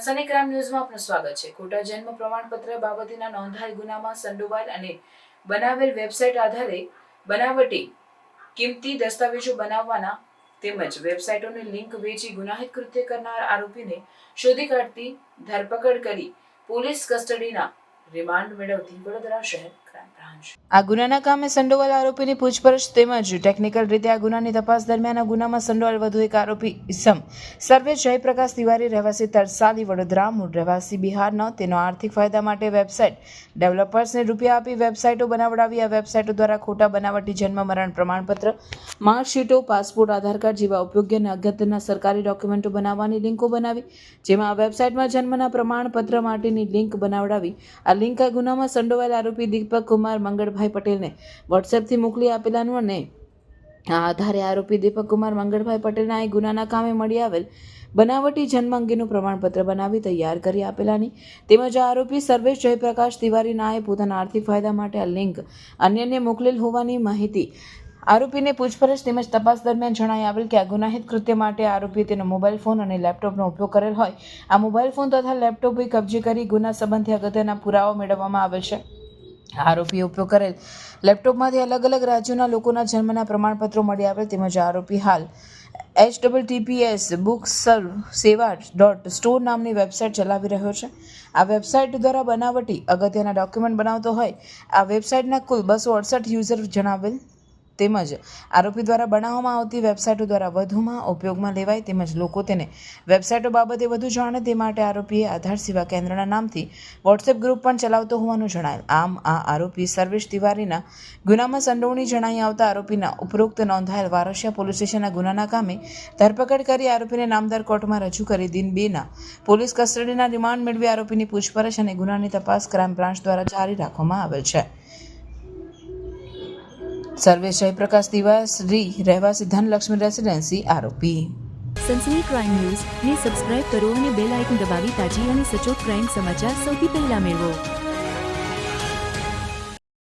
Sunny crime ન્યૂઝમાં આપનું સ્વાગત છે. ખોટા જન્મ પ્રમાણપત્ર બાબતેના નોંધાયેલ ગુનામાં સંડોવાયેલ અને બનાવેલ વેબસાઇટ આધારે બનાવટી કિંમતી દસ્તાવેજો બનાવવાના તેમજ વેબસાઇટોની લિંક વેચી ગુનાહિત કૃત્ય કરનાર આરોપીને શોધી કાઢતી ધરપકડ કરી પોલીસ કસ્ટડીના રિમાન્ડ મેળવતી વડોદરા શહેર આ ગુનાના કામે સંડોવાલ આરોપીની પૂછપરછ તેમજ ટેકનિકલ રીતે આ ગુનાની તપાસ દરમિયાન આ ગુનામાં સંડોવાલ વધુ એક આરોપી ઇસમ સર્વે જયપ્રકાશ તિવારી રહેવાસી તરસાલી વડોદરા, મૂળ રહેવાસી બિહારનો. તેનો આર્થિક ફાયદા માટે વેબસાઇટ ડેવલપર્સને રૂપિયા આપી વેબસાઇટો બનાવડાવી. આ વેબસાઇટો દ્વારા ખોટા બનાવટી જન્મ મરણ પ્રમાણપત્ર માર્કશીટો પાસપોર્ટ આધાર કાર્ડ જેવા ઉપયોગ્ય અને અગત્યના સરકારી ડોક્યુમેન્ટો બનાવવાની લિંકો બનાવી. જેમાં આ વેબસાઇટમાં જન્મના પ્રમાણપત્ર માટેની લિંક બનાવડાવી. આ લિંક આ ગુનામાં સંડોવાયેલ આરોપી દીપક કુમાર મંગળભાઈ પટેલને વોટ્સએપથી મોકલી આપેલાનું અને આ આધારે આરોપી દીપક કુમાર મંગળભાઈ પટેલના એ ગુનાના કામે મળી આવેલ બનાવટી જન્મ અંગેનું પ્રમાણપત્ર બનાવી તૈયાર કરી આપેલાની. તેમજ આરોપી સર્વેશ જયપ્રકાશ તિવારીનાએ પોતાના આર્થિક ફાયદા માટે આ લિંક અન્યને મોકલેલ હોવાની માહિતી આરોપીને પૂછપરછ તેમજ તપાસ દરમિયાન જણાઈ આવેલ કે આ ગુનાહિત કૃત્ય માટે આરોપીએ તેનો મોબાઈલ ફોન અને લેપટોપનો ઉપયોગ કરેલ હોય. આ મોબાઈલ ફોન તથા લેપટોપે કબજે કરી ગુના સંબંધી અગત્યના પુરાવા મેળવવામાં આવે છે. આરોપીએ ઉપયોગ કરેલ લેપટોપમાંથી અલગ અલગ રાજ્યોના લોકોના જન્મના પ્રમાણપત્રો મળી આવેલ તેમજ આરોપી હાલ એચ ડબલ ટીપીએસ બુક સર્વ સેવા ડોટ સ્ટોર નામની વેબસાઇટ ચલાવી રહ્યો છે. આ વેબસાઇટ દ્વારા બનાવટી અગત્યના ડોક્યુમેન્ટ બનાવતો હોય. આ વેબસાઇટના કુલ બસો અડસઠ યુઝર જણાવેલ તેમજ આરોપી દ્વારા બનાવવામાં આવતી વેબસાઇટો દ્વારા વધુમાં ઉપયોગમાં લેવાય તેમજ લોકો તેને વેબસાઇટો બાબતે વધુ જાણે તે માટે આરોપીએ આધાર સેવા કેન્દ્રના નામથી વોટ્સએપ ગ્રુપ પણ ચલાવતો હોવાનું જણાયેલ આમ, આ આરોપી સર્વેશ તિવારીના ગુનામાં સંડોવણી જણાઈ આવતા આરોપીના ઉપરોક્ત નોંધાયેલ વારસિયા પોલીસ સ્ટેશનના ગુનાના કામે ધરપકડ કરી આરોપીને નામદાર કોર્ટમાં રજૂ કરી દિન બેના પોલીસ કસ્ટડીના રિમાન્ડ મેળવી આરોપીની પૂછપરછ અને ગુનાની તપાસ ક્રાઇમ બ્રાન્ચ દ્વારા જારી રાખવામાં આવેલ છે. સર્વેશ જયપ્રકાશ રી રહેવાસી ધનલક્ષ્મી રેસિડેન્સી, આરોપી. સનસની ક્રાઇમ ન્યૂઝ ને સબસ્ક્રાઇબ કરો અને બેલ આઇકન દબાવી તાજી અને સચોટ ક્રાઇમ સમાચાર સૌથી પહેલા મેળવો.